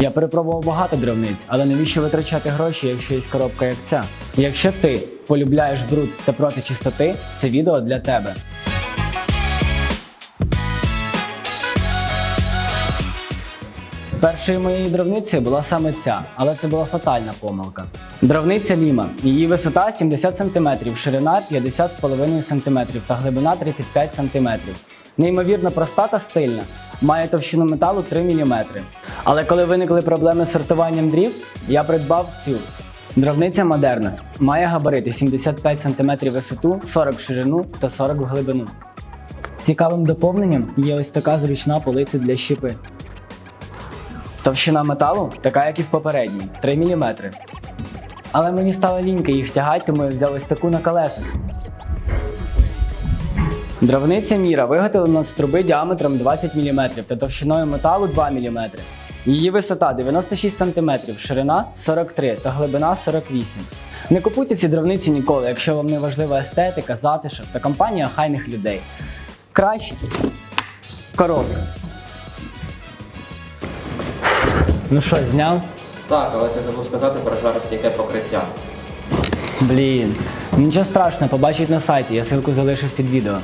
Я перепробував багато дровниць, але навіщо витрачати гроші, якщо є коробка як ця? Якщо ти полюбляєш бруд та проти чистоти, це відео для тебе. Першою моєю дровницею була саме ця, але це була фатальна помилка. Дровниця Ліма. Її висота 70 см, ширина 50,5 см та глибина 35 см. Неймовірно проста та стильна. Має товщину металу 3 мм. Але коли виникли проблеми з сортуванням дрів, я придбав цю. Дровниця модерна. Має габарити 75 см висоту, 40 в ширину та 40 в глибину. Цікавим доповненням є ось така зручна полиця для щепи. Товщина металу така, як і в попередній 3 мм. Але мені стало ліньки їх тягати, тому я взяв ось таку на колесах. Дровниця Міра виготовлена з труби діаметром 20 мм та товщиною металу 2 мм. Її висота 96 см, ширина 43 та глибина 48. Не купуйте ці дровниці ніколи, якщо вам не важлива естетика, затишок та компанія хайних людей. Краще коробка. Ну що, зняв? Так, але ти забув сказати про жаростійке покриття. Блін. Нічого страшного, побачить на сайті, я ссылку залишив під відео.